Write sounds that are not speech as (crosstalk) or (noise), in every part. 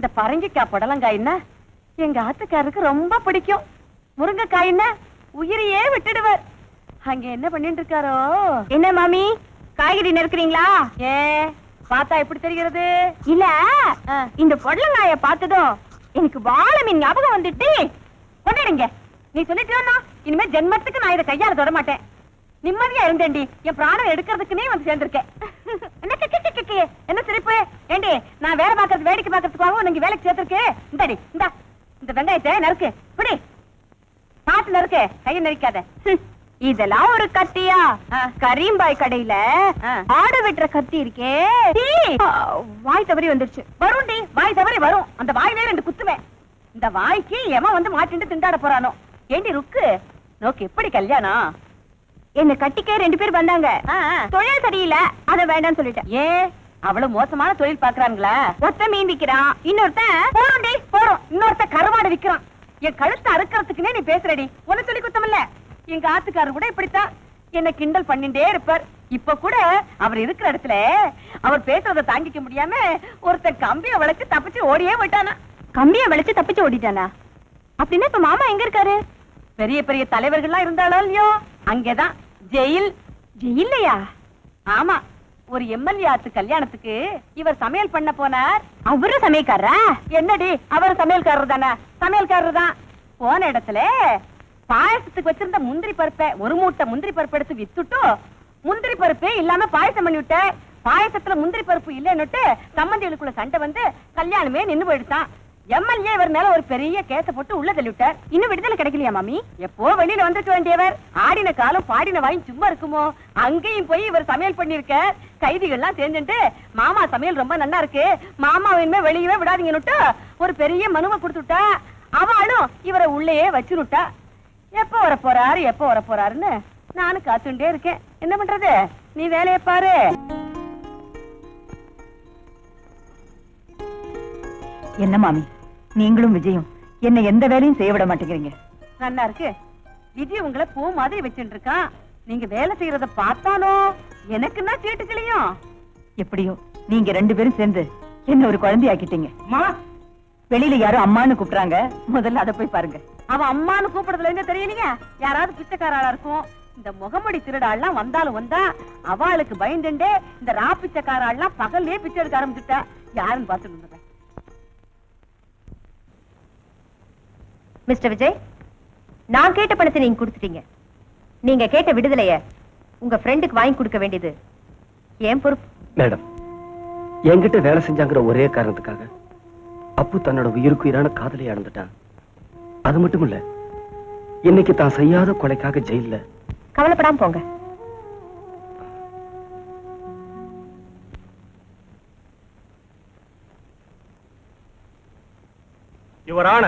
இந்த பரங்கிக்காய் புடலங்காய்னா எங்க ஆத்துக்காரருக்கு ரொம்ப பிடிக்கும். முருங்கைக்காய்னா உயிரையே விட்டுடுவார் அங்க என்ன பண்ணிட்டு இருக்காரோ என்ன மாமி? காய்கறி நறுக்குறீங்களா? ஏ பார்த்தா எப்படி தெரிகிறது? இல்ல. இந்த பொடலங்காய பார்த்ததும் எனக்கு வாழை மீன் ஞாபகம் வந்துட்டு. கொண்டாடுங்க. நீ சொல்லிட்டு இனிமே ஜென்மத்துக்கு நான் இதை கையால தொட மாட்டேன். நிம்மதியா இருந்தேன்டி. என் பிராணம் எடுக்கிறதுக்குனே வந்து சேர்ந்திருக்கேன். என்ன சிரிப்பு? ஏண்டி நான் வேலை பார்க்கறது வேடிக்கை பார்க்கறதுக்காகவும் நீங்க வேலைக்கு சேர்த்திருக்கு இந்தாடி இந்தா இந்த வெங்காயத்தை நறுக்கு புடி பார்த்து நறுக்கு கையை நெரிக்காத. ஹம், இதெல்லாம் ஒரு கத்தியா. கரீம்பாய் கடையில. ஆடு வெட்டுற கத்தி இருக்கே. வாய் தவறி வந்துருச்சு. வரும்டி வாய் தவறி வரும். அந்த வாயிலே ரெண்டு குத்துவேன் இந்த வாய்க்கு எவன் வந்து மாட்டிட்டு திண்டாட போறானோ? ஏண்டி ருக்கு? நோக்கு எப்படி கல்யாணம்? என்ன கட்டிக்க ரெண்டு பேர் வந்தாங்க. தொழில் சரியில்லை அத வேண்டாம்னு சொல்லிட்டேன். ஏன் அவ்வளவு மோசமான தொழில் பாக்குறாங்களா ஒத்த மீன் விக்கிறான் இன்னொருத்தன் போறோம்டி போறோம் இன்னொருத்த கருவாடு விக்கிறான். என் கழுத்தை அறுக்கறதுக்குனே நீ பேசுறடி. உன்னை சொல்லி குத்தமில்ல. எங்க ஆத்துக்காரர் கூட இப்படித்தான். என்ன கிண்டல் பண்ணிட்டே இருப்பார். இப்ப கூட அவர் இருக்கிற இடத்துல அவர் பேசுறத தாங்கிக்க முடியாம ஒருத்தன் கம்பிய வளைச்சு தப்பிச்சு ஓடியே விட்டானா கம்பிய வளைச்சு தப்பிச்சு ஓடிட்டானா? அப்படின்னா இப்ப மாமா எங்க இருக்காரு? பெரிய பெரிய தலைவர்கள்லாம் இருந்தாலும் இல்லையோ? அங்கேதான் ஜெயில் ஜெயில்லையா? ஆமா ஒரு எம்எல்ஏ ஆத்து கல்யாணத்துக்கு இவர் சமையல் பண்ண போனார். அவரு சமயக்காரரா என்னடி அவர் சமையல்காரர் தானே? சமையல்காரர் தான். போன இடத்துல பாயசத்துக்கு வச்சிருந்த முந்திரி பருப்பை ஒரு மூட்டை முந்திரி பருப்பு எடுத்து வித்துட்டு முந்திரி பருப்பு இல்லாம பாயசம் பண்ணி விட்ட பாயசத்துல முந்திரி பருப்பு இல்லைன்னுட்டு சம்மந்திகளுக்குள்ள சண்டை வந்து கல்யாணமே நின்னு போயிடுச்சான் எம்எல்ஏ இவர் மேல ஒரு பெரிய கேச போட்டு உள்ள தள்ளிவிட்டார். இன்னும் விடுதலை கிடைக்கலையா மாமி? எப்போ வெளியில வந்துட்டு வேண்டியவர்? ஆடின காலம் பாடின வாயும் சும்மா இருக்குமோ? அங்கேயும் போய் இவர் சமையல் பண்ணிருக்க கைதிகள்லாம் சேர்ந்துட்டு மாமா சமையல் ரொம்ப நல்லா இருக்கு. மாமா இனிமே வெளியவே விடாதீங்கன்னுட்டு ஒரு பெரிய மனுவை கொடுத்துட்டா அவளும் இவரை உள்ளேயே வச்சுனுட்டா எப்போ வர போறாரு எப்போ வர போறாருன்னு நானும் காத்துட்டே இருக்கேன். என்ன பண்றது? நீ வேலையை பாரு. என்ன மாமி? நீங்களும் விஜயும் என்ன எந்த வேலையும் செய்ய விட மாட்டேங்கிறீங்க. நல்லா இருக்கு. விஜி உங்களை பூ மாதிரி வச்சுட்டு இருக்கான் நீங்க வேலை செய்யறத பார்த்தாலோ எனக்குன்னா சீட்டுக்கலையும் எப்படியோ நீங்க ரெண்டு பேரும் சேர்ந்து என்ன ஒரு குழந்தையாக்கிட்டீங்க வெளியில யாரும் அம்மான்னு கூப்பிடுறாங்க. முதல்ல அதை போய் பாருங்க. அவன் அம்மான்னு கூப்பிடுறதுல என்ன தெரியலையா யாராவது பிச்சைக்காரா இருக்கும். இந்த முகமடி திருடாள்லாம் வந்தாலும் வந்தா அவளுக்கு பயந்துண்டே இந்த ரா பிச்சைக்காராள்லாம் பகல்லே பிச்சை எடுக்க ஆரம்பிச்சுட்டா. யாருன்னு பார்த்துட்டு மிஸ்டர் விஜய் நான் கேட்ட பணத்தை நீங்க கொடுத்துட்டீங்க. நீங்க கேட்ட விடுதலைய உங்க ஃப்ரெண்டுக்கு வாங்கி கொடுக்க வேண்டியது ஏன் பொறுப்பு. மேடம் என்கிட்ட வேலை செஞ்சாங்கிற ஒரே காரணத்துக்காக அப்பு தன்னோட உயிருக்கு உயிரான காதலை இழந்துட்டான். அது மட்டும் இல்ல இன்னைக்கு தான் செய்யாத கொலைக்காக ஜெயில்ல. கவலைப்படாம போங்க. யுவரான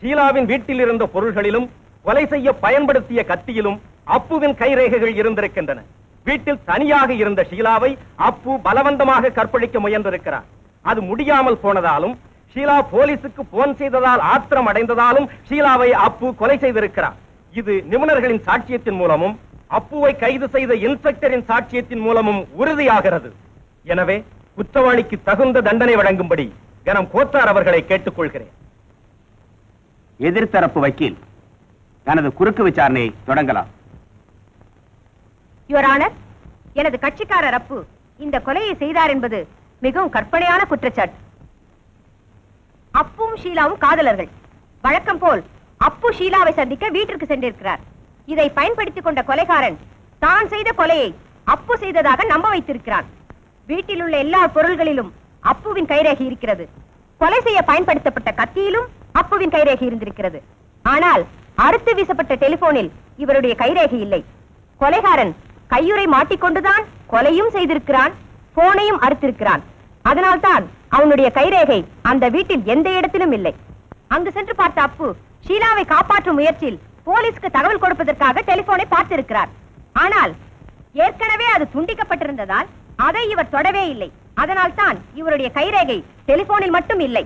ஷீலாவின் வீட்டில் இருந்த பொருள்களிலும் கொலை செய்ய பயன்படுத்திய கத்தியிலும் அப்புவின் கைரேகைகள் இருந்திருக்கின்றன. வீட்டில் தனியாக இருந்த ஷீலாவை அப்பு பலவந்தமாக கற்பழிக்க முயன்றிருக்கிறார் அது முடியாமல் போனதாலும் ஷீலா போலீசுக்கு போன் செய்ததால் ஆத்திரம் அடைந்ததாலும் ஷீலாவை அப்பு கொலை செய்திருக்கிறார் இது நிபுணர்களின் சாட்சியத்தின் மூலமும் அப்புவை கைது செய்த இன்ஸ்பெக்டரின் சாட்சியத்தின் மூலமும் உறுதியாகிறது. எனவே குற்றவாளிக்கு தகுந்த தண்டனை வழங்கும்படி கனம் கோத்தார் அவர்களை கேட்டுக்கொள்கிறேன். எதிர்த்தரப்பு வக்கீல். தனது குறுக்கு விசாரணையை தொடங்கலாம். யுவர் ஆனர் எனது கட்சிக்காரர் அப்பு இந்த கொலையை செய்தார் என்பது மிகவும் கற்பனையான குற்றச்சாட்டு. அப்பும் ஷீலாவும் காதலர்கள். வழக்கம் போல் அப்பு ஷீலாவை சந்திக்க வீட்டிற்கு சென்றிருக்கிறார். இதை பயன்படுத்திக் கொண்ட கொலைகாரன் தான் செய்த கொலையை அப்பு செய்ததாக நம்ப வைத்திருக்கிறான். வீட்டில் உள்ள எல்லா பொருள்களிலும் அப்புவின் கைரேகை இருக்கிறது. கொலை செய்ய பயன்படுத்தப்பட்ட கத்தியிலும் அப்புவின் கைரேகை இருந்திருக்கிறது. ஆனால் அறுத்து வீசப்பட்ட டெலிபோனில் இவருடைய கைரேகை இல்லை. கொலைகாரன் கையுறை மாட்டிக்கொண்டுதான் கொலையும் செய்திருக்கிறான் போனையும் அறுத்திருக்கிறான். அதனால்தான் அவனுடைய கைரேகை அந்த வீட்டில் எந்த இடத்திலும் இல்லை. அங்கு சென்று பார்த்த அப்பு ஷீலாவை காப்பாற்றும் முயற்சியில் போலீஸ்க்கு தகவல் கொடுப்பதற்காக டெலிபோனை பார்த்திருக்கிறார். ஆனால் ஏற்கனவே அது துண்டிக்கப்பட்டிருந்ததால் அதை இவர் தொடவே இல்லை. அதனால்தான் இவருடைய கைரேகை டெலிபோனில் மட்டும் இல்லை.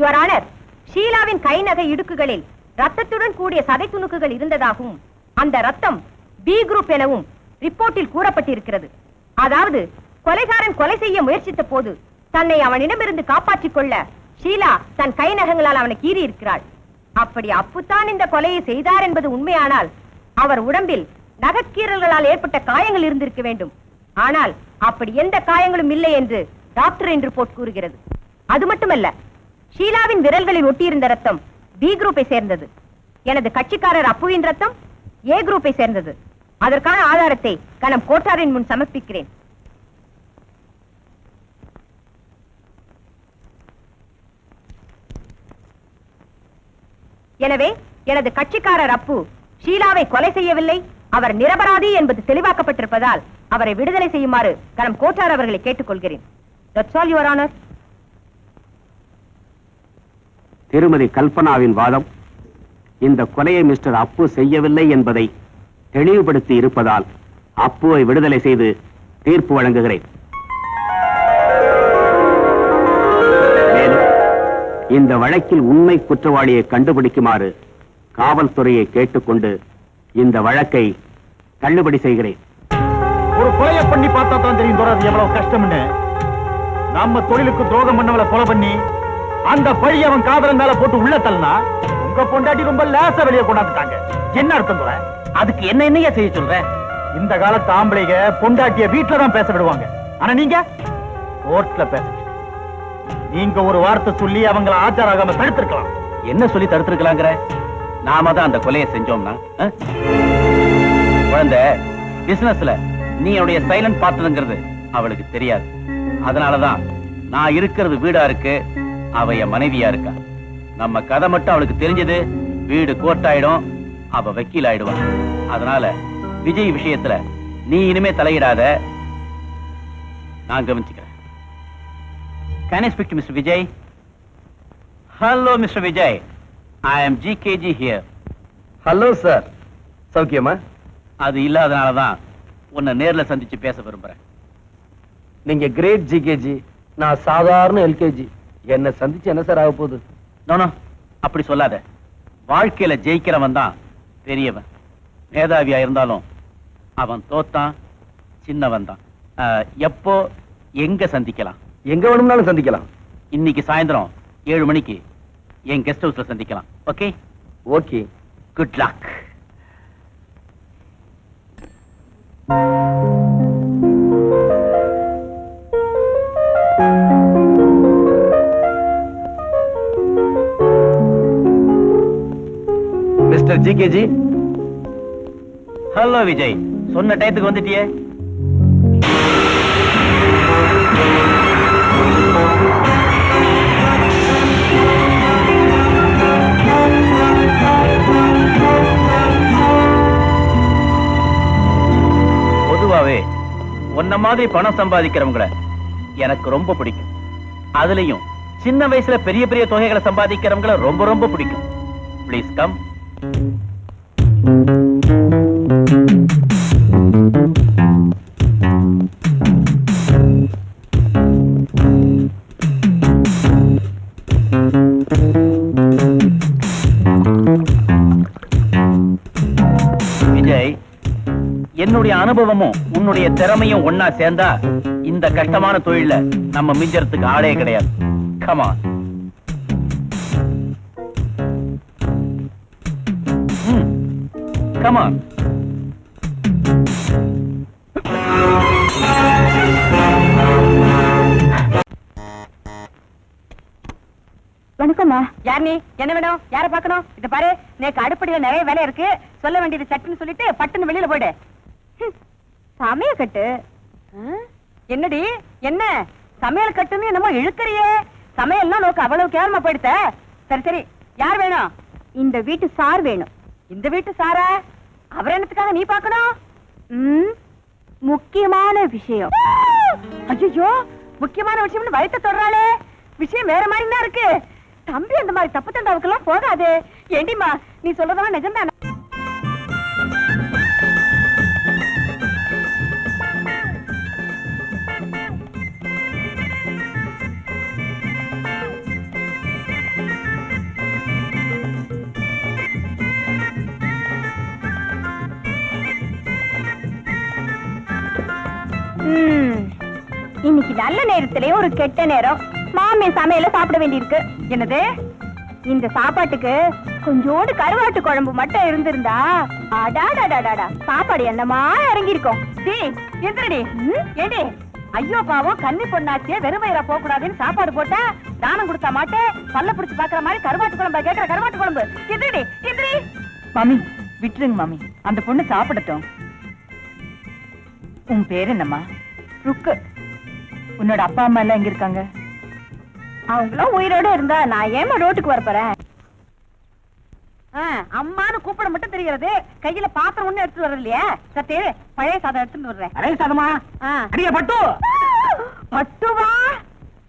யுவர் ஆனர் ஷீலாவின் கை நகை இடுக்குகளில் ரத்தத்துடன் கூடிய சதை துணுக்குகள் இருந்ததாகவும் அந்த ரத்தம் பி குரூப் எனவும் ரிப்போர்ட்டில் கூறப்பட்டிருக்கிறது. அதாவது கொலைகாரன் கொலை செய்ய முயற்சித்த போது தன்னை அவனிடமிருந்து காப்பாற்றிக் கொள்ள ஷீலா தன் கை நகங்களால் அவனை கீறி இருக்கிறாள் அப்படி அப்புத்தான் இந்த கொலையை செய்தார் என்பது உண்மையானால் அவர் உடம்பில் நகக்கீரல்களால் ஏற்பட்ட காயங்கள் இருந்திருக்க வேண்டும். ஆனால் அப்படி எந்த காயங்களும் இல்லை என்று டாக்டரின் ரிப்போர்ட் கூறுகிறது. அது மட்டுமல்ல ஷீலாவின் விரல்களில் ஒட்டியிருந்த ரத்தம் பி குரூப்பை சேர்ந்தது. எனது கட்சிக்காரர் அப்புவின் ரத்தம் ஏ குரூப்பை சேர்ந்தது. அதற்கான ஆதாரத்தை கணம் கோட்டாரின் முன் சமர்ப்பிக்கிறேன். எனவே எனது கட்சிக்காரர் அப்பு ஷீலாவை கொலை செய்யவில்லை. அவர் நிரபராதி என்பது தெளிவாக்கப்பட்டிருப்பதால் அவரை விடுதலை செய்யுமாறு கணம் கோட்டார் அவர்களை கேட்டுக்கொள்கிறேன். That's all, Your Honor. திருமதி கல்பனாவின் வாதம். இந்த கொலையை மிஸ்டர் அப்பு செய்யவில்லை என்பதை தெளிவுபடுத்தி இருப்பதால் அப்புவை விடுதலை செய்து தீர்ப்பு வழங்குகிறேன். மேலும் இந்த வழக்கில் உண்மை குற்றவாளியை கண்டுபிடிக்குமாறு காவல்துறையை கேட்டுக்கொண்டு இந்த வழக்கை தள்ளுபடி செய்கிறேன். ஒரு கொலையை பண்ணி பார்த்தா தான் தெரியும் எவ்வளவு கஷ்டம்னு. நம்ம தொழிலுக்கு துரோகம் பண்ணவளை கொலை பண்ணி அந்த பழி அவன் காதலன் மேல போட்டு உள்ள தள்ளனா உங்க பொண்டாட்டி ரொம்ப லேசா வெளியே கொண்டாந்துட்டாங்க. என்ன அர்த்தம் தோற அதுக்கு என்ன என்னைய செய்ய சொல்ற? இந்த காலத்து ஆம்பளைங்க பொண்டாட்டிய வீட்டுல தான் பேச விடுவாங்க. ஆனா நீங்க? கோர்ட்ல பேச நீங்க ஒரு வார்த்தை சொல்லி அவங்கள ஆச்சாராகாம தடுத்திருக்கலாம். என்ன சொல்லி தடுத்திருக்கலாங்கிற? நாம தான் அந்த கொலையை செஞ்சோம்னா குழந்தை பிசினஸ்ல நீ என்னுடைய சைலண்ட் பார்ட்னருங்கிறது அவளுக்கு தெரியாது. அதனாலதான் நான் இருக்கிறது வீடா இருக்கு அவ என் மனைவியா இருக்கா நம்ம கதை மட்டும் அவளுக்கு தெரிஞ்சது வீடு கோர்ட்டாயிடும் அவ வக்கீல் ஆயிடுவா அதனால விஜய் விஷயத்துல நீ இனிமே தலையிடாத நான் கவனிச்சுக்கிறேன் speak to Mr. Vijay? Hello, Mr. Vijay. I am GKG here. Hello sir சௌக்கியமா அது இல்லாதனால தான் உன்னை நேர்ல சந்திச்சு பேச விரும்புறேன் நீங்க கிரேட் ஜிகேஜி நான் சாதாரண எல்கேஜி என்ன சந்திச்சு என்ன சார் ஆக போகுது? நோ நோ அப்படி சொல்லாத. வாழ்க்கையில ஜெயிக்கிறவன் தான் பெரியவன். மேதாவியா இருந்தாலும் அவன் தோத்தான் சின்னவன் தான். எப்போ எங்க சந்திக்கலாம்? எங்க வேணும்னாலும் சந்திக்கலாம். இன்னைக்கு சாயந்தரம் ஏழு மணிக்கு என் கெஸ்ட் ஹவுஸ்ல சந்திக்கலாம். Okay? Okay. Good luck mister GKG. Hello Vijay சொன்ன டயத்துக்கு வந்துட்டியே. பொதுவாவே உன்ன மாதிரி பணம் சம்பாதிக்கிறவங்கள எனக்கு ரொம்ப பிடிக்கும். அதுலயும் சின்ன வயசுல பெரிய பெரிய தொகைகளை சம்பாதிக்கிறவங்கள ரொம்ப ரொம்ப பிடிக்கும். ப்ளீஸ் கம் விஜய் என்னுடைய அனுபவமும் உன்னுடைய திறமையும் ஒன்னா சேர்ந்தா இந்த கஷ்டமான தொழில நம்ம மிஞ்சறதுக்கு ஆளே கிடையாது. கமா கமான் வணக்கம்மா. யார் நீ? என்ன வேணும்? யார பார்க்கணும்? இத பாரு நேக்கு அடுப்படியில நிறைய வேலை இருக்கு. சொல்ல வேண்டியது சட்டுன்னு சொல்லிட்டு பட்டுன்னு வெளியில போயிடு சமய கட்டு? என்னடி? என்ன? சமையல் கட்டுன்னு என்னமோ இழுக்கறியே. சமையல்லாம் நோக்கு அவ்வளவு கேவலமா போயிடுத்த சரி சரி யார் வேணும்? இந்த வீட்டு சார் வேணும். இந்த வீட்டு சாரா? அவர் என்னத்துக்காக நீ பார்க்கணும்? முக்கியமான விஷயம். ஐயோ முக்கியமான விஷயம்னு வயத்த தொடறாளே. விஷயம் வேற மாதிரி தான் இருக்கு. தம்பி அந்த மாதிரி தப்பு தண்டாவுக்கெல்லாம் போகாதே. ஏண்டிமா நீ சொல்றதெல்லாம் நிஜம்தானே? நல்ல நேரத்திலே ஒரு கெட்ட நேரம். மாமி சமையல சாப்பிட வேண்டியிருக்கு. என்னது? இந்த சாப்பாட்டுக்கு கொஞ்சோடு கருவாட்டு குழம்பு மட்டும் இருந்திருந்தா அடாடாடாடாடா சாப்பாடு என்னமா இறங்கி இருக்கும் எந்திரடி. ஏடி ஐயோ பாவம் கன்னி பொண்ணாச்சியே வெறும் போக கூடாதுன்னு சாப்பாடு போட்டா தானம் கொடுத்தா மாட்டேன் பல்ல புடிச்சு பாக்குற மாதிரி கருவாட்டு குழம்பு கேக்குற கருவாட்டு குழம்பு. எந்திரடி எந்திரி. மாமி விட்டுருங்க மாமி. அந்த பொண்ணு சாப்பிடட்டும். உன் பேர் என்னம்மா? ருக்கு. உன்னோட அப்பா அம்மா எல்லாம் எங்க இருக்காங்க? அவங்களும் உயிரோட இருந்தா நான் ஏமா ரோட்டுக்கு வரப்போறேன் ஆ, அம்மான்னு கூப்பிட மட்டும் தெரிகிறது. கையில பாத்திரம் ஒண்ணு எடுத்து வர்றது இல்லையா சத்தே பழைய சாதம் எடுத்துட்டு வர்றேன் அடே சாதமா. அடியே பட்டு! பட்டுவா?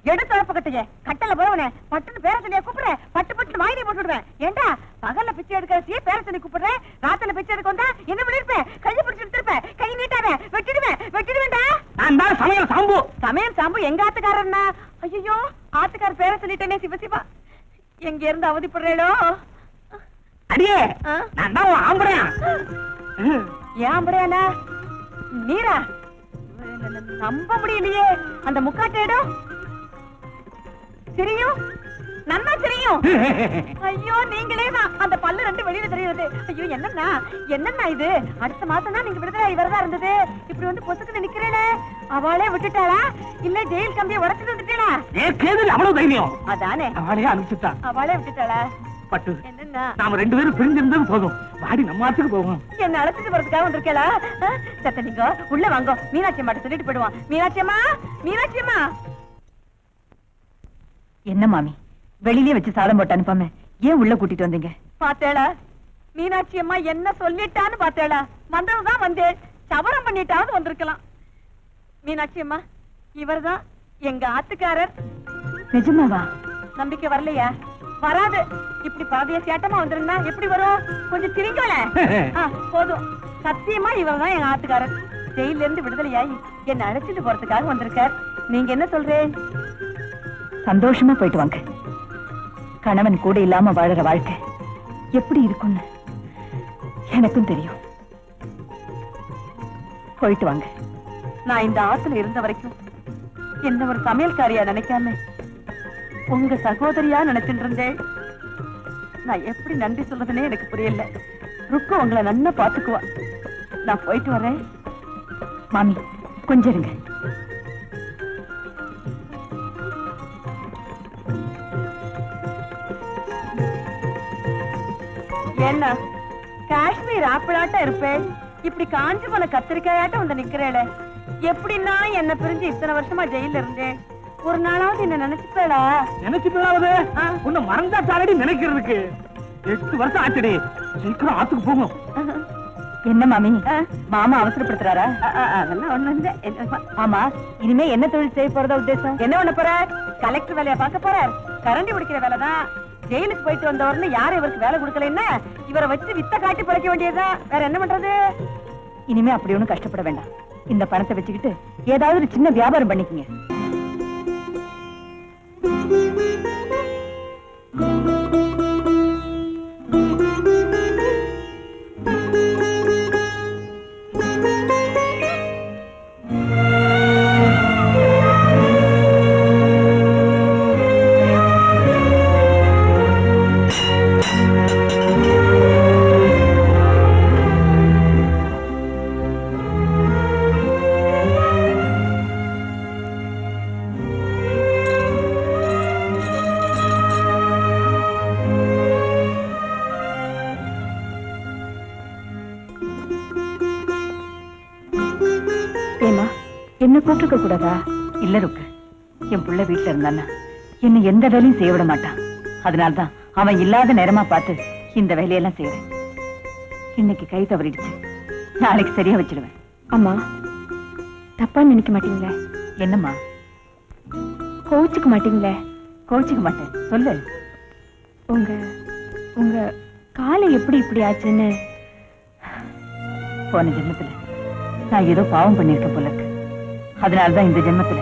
எடுத்து அழப்ப கட்டுங்க கட்டல போறவனே பட்டுன்னு பேர சொல்லியா கூப்பிடுறேன் பட்டு பட்டு வாயிலே போட்டுடுவேன். ஏண்டா? பகல்ல பிச்சை எடுக்கிறச்சியே பேர சொல்லி கூப்பிடுறேன் ராத்திரில பிச்சை எடுக்க வந்தா என்ன பண்ணிருப்பேன் கையை பிடிச்சு எடுத்திருப்பேன் கை நீட்டாத. வெட்டிடுவேன். வெட்டிடுவேன்டா. நான் தான் சமையல் சாம்பு. சமையல் சாம்பு எங்க ஆத்துக்காரன்னா ஐயோ ஆத்துக்கார பேர சொல்லிட்டேனே சிவ சிவா. எங்க இருந்து அவதிப்படுறேடோ அடியே? நான் தான் ஏன் படையானா நீரா? நம்ப முடியலையே. அந்த முக்காட்டேடோ தெரியும்? நன்னா தெரியும். (laughs) ஐயோ நீங்களே தான். அந்த பல்லு ரெண்டு வெளியில தெரியுது. ஐயோ என்னன்னா என்னன்னா இது? அடுத்த மாசம் தான் நீங்க விடுதலை வரதா இருந்தது. இப்படி வந்து பொசுக்குன்னு நிக்கிறேனே. அவளே விட்டுட்டாளா? இல்ல ஜெயில் கம்பியை உடச்சிட்டு வந்துட்டேளா ஏ கேது அவ்வளவு தைரியம். அதானே. அவளையே அனுப்பிச்சுட்டா. அவளே விட்டுட்டாளா? பட்டு. என்னன்னா நாம ரெண்டு பேரும் பிரிஞ்சிருந்தது போதும். வாடி நம்ம ஆத்துக்கு போவோம். என்ன அழைச்சிட்டு போறதுக்காக வந்திருக்கேளா? சத்த நீங்க. உள்ள வாங்க. மீனாட்சி அம்மாட்ட சொல்லிட்டு போயிடுவான் மீனாட்சி அம்மா? மீனாட்சி அம்மா? என்ன மாமி? வெளியிலே வச்சு சாதம் போட்டு அனுப்பாம ஏன் உள்ள கூட்டிட்டு வந்தீங்க? பாத்தேளா மீனாட்சி அம்மா என்ன சொல்லிட்டான்னு பாத்தேளா? வந்ததுதான் வந்தேன். சவரம் பண்ணிட்டாவது வந்திருக்கலாம். மீனாட்சி அம்மா இவர்தான் எங்க ஆத்துக்காரர். நிஜமாவா? நம்பிக்கை வரலையா? வராது. இப்படி பாதிய சேட்டமா வந்துருந்தா எப்படி வரும்? கொஞ்சம் திரிங்கல? (laughs) போதும். சத்தியமா இவர் தான் எங்க ஆத்துக்காரர். ஜெயில இருந்து விடுதலையாகி என்ன அழைச்சிட்டு போறதுக்காக வந்திருக்கார். நீங்க என்ன சொல்றேன்? சந்தோஷமா போயிட்டு வாங்க. கணவன் கூட இல்லாம வாழற வாழ்க்கை எப்படி இருக்கும்னு எனக்கும் தெரியும். போயிட்டு வாங்க. நான் இந்த ஆத்துல இருந்த வரைக்கும் என்ன ஒரு சமையல்காரியா நினைக்காம உங்க சகோதரியா நினைச்சிட்டு இருந்தேன். நான் எப்படி நன்றி சொல்றதுன்னே எனக்கு புரியல. ருக்கு உங்களை நன்னா பாத்துக்குவா. நான் போயிட்டு வரேன். மாமி கொஞ்சம் இருங்க. என்ன? காஷ்மீர் ஆப்பிளாட்டம் இருப்பேன் இப்படி காஞ்சு போன கத்திரிக்காயாட்டம் வந்து நிக்கிறேளே. எப்படின்னா என்ன பிரிஞ்சு இத்தனை வருஷமா ஜெயில இருந்தேன். ஒரு நாளாவது என்ன நினைச்சுப்பேடா நினைச்சு போலாவது ஆ. உன்னை மறந்தா தாரடி நினைக்கிறதுக்கு. எட்டு வருஷம் ஆச்சுடி. சீக்கிரம் ஆத்துக்கு போகும் என்ன மாமி. மாமா அவசரப்படுத்துறாரா? அதெல்லாம் ஒண்ணு இல்ல. ஆமா இனிமே என்ன தொழில் செய்ய போறதா உத்தேசம்? என்ன பண்ண போற? கலெக்டர் வேலைய பார்க்க போறார் கரண்டி பிடிக்கிற வேலை தான் ஜெயிலுக்கு போயிட்டு வந்தவர்னு யாரும் இவருக்கு வேலை கொடுக்கலன்னா இவரை வச்சு வித்த காட்டி பிழைக்க வேண்டியதுதான். வேற என்ன பண்றது? இனிமே அப்படி ஒண்ணும் கஷ்டப்பட வேண்டாம். இந்த பணத்தை வச்சுக்கிட்டு ஏதாவது ஒரு சின்ன வியாபாரம் பண்ணிக்கங்க. இல்ல ருக்கு என் புள்ள வீட்டுல இருந்தானா என்ன எந்த வேலையும் செய்ய விட மாட்டான். அதனால்தான் அவன் இல்லாத நேரமா பார்த்து இந்த வேலையெல்லாம் செய்யறேன் இன்னைக்கு கை தவறிடுச்சு. நாளைக்கு சரியா வச்சிடுவேன் அம்மா தப்பா நினைக்க மாட்டீங்களே? என்னம்மா? கோச்சுக்க மாட்டீங்களே? கோச்சிக்க மாட்டேன். சொல்லு. உங்க உங்க காலை எப்படி இப்படி ஆச்சுன்னு? போன ஜென்மத்துல நான் ஏதோ பாவம் பண்ணிருக்கேன் போல இருக்கு அதனாலதான் இந்த ஜென்மத்துல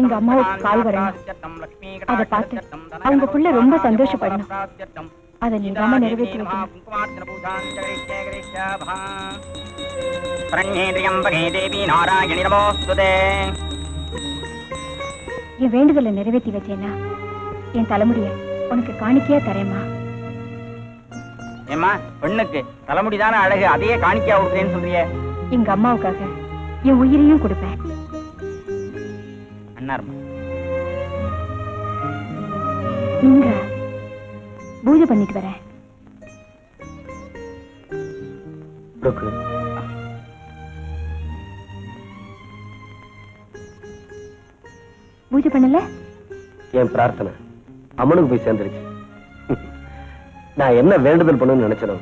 எங்க அம்மாவுக்கு கால் வரணும் அதை பார்த்து அவங்க புள்ள ரொம்ப சந்தோஷப்படணும். அதை நீங்காம நிறைவேற்றி என் வேண்டுதலை நிறைவேற்றி வச்சேன்னா என் தலைமுடிய உனக்கு காணிக்கையா தரேம்மா. ஏமா பெண்ணுக்கு தலைமுடிதான அழகு அதையே காணிக்கையா விடுறேன்னு சொல்றிய. எங்க அம்மாவுக்காக என் உயிரையும் கொடுப்பேன். அண்ணாருமா நீங்க பூஜை பண்ணிட்டு வரேன். பூஜை பண்ணல? என் பிரார்த்தனை அம்மனுக்கு போய் சேர்ந்துருச்சு. நான் என்ன வேண்டுதல் பண்ணணும்னு நினைச்சனோ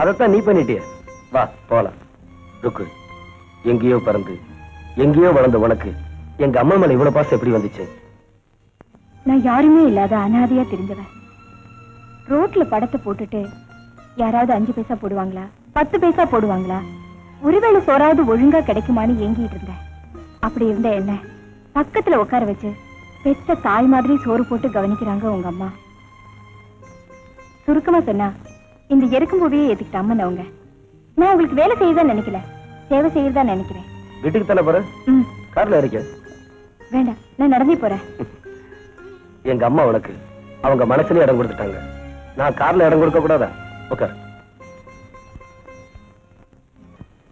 அதைத்தான் நீ பண்ணிட்டிய. வா போலாம். ருக்கு. எங்கேயோ பிறந்து எங்கேயோ வளர்ந்த உனக்கு எங்க அம்மா மேல இவ்வளவு பாசம் எப்படி வந்துச்சு? நான் யாருமே இல்லாத அனாதையா தெரிஞ்சவன். ரோட்ல படத்தை போட்டுட்டு யாராவது அஞ்சு பைசா போடுவாங்களா? பத்து பைசா போடுவாங்களா? ஒருவேளை சோறாவது ஒழுங்கா கிடைக்குமான்னு ஏங்கிட்டு இருந்தேன். அப்படி இருந்த என்ன? பக்கத்துல உட்கார வச்சு பெத்த தாய் மாதிரி சோறு போட்டு கவனிக்கிறாங்க உங்க அம்மா. சுருக்கமா சொன்னா இந்த எருக்கும் பூவையே ஏத்துக்கிட்ட அம்மன் அவங்க நான் உங்களுக்கு வேலை செய்யதான் நினைக்கல. சேவை செய்யறதா நினைக்கிறேன். வீட்டுக்கு தானே போற? கார்ல இருக்க வேண்டாம் நான் நடந்தே போறேன். எங்க அம்மா உனக்கு அவங்க மனசுலயே இடம் கொடுத்துட்டாங்க. நான் கார்ல இடம் கொடுக்க கூடாதா? உட்கார்.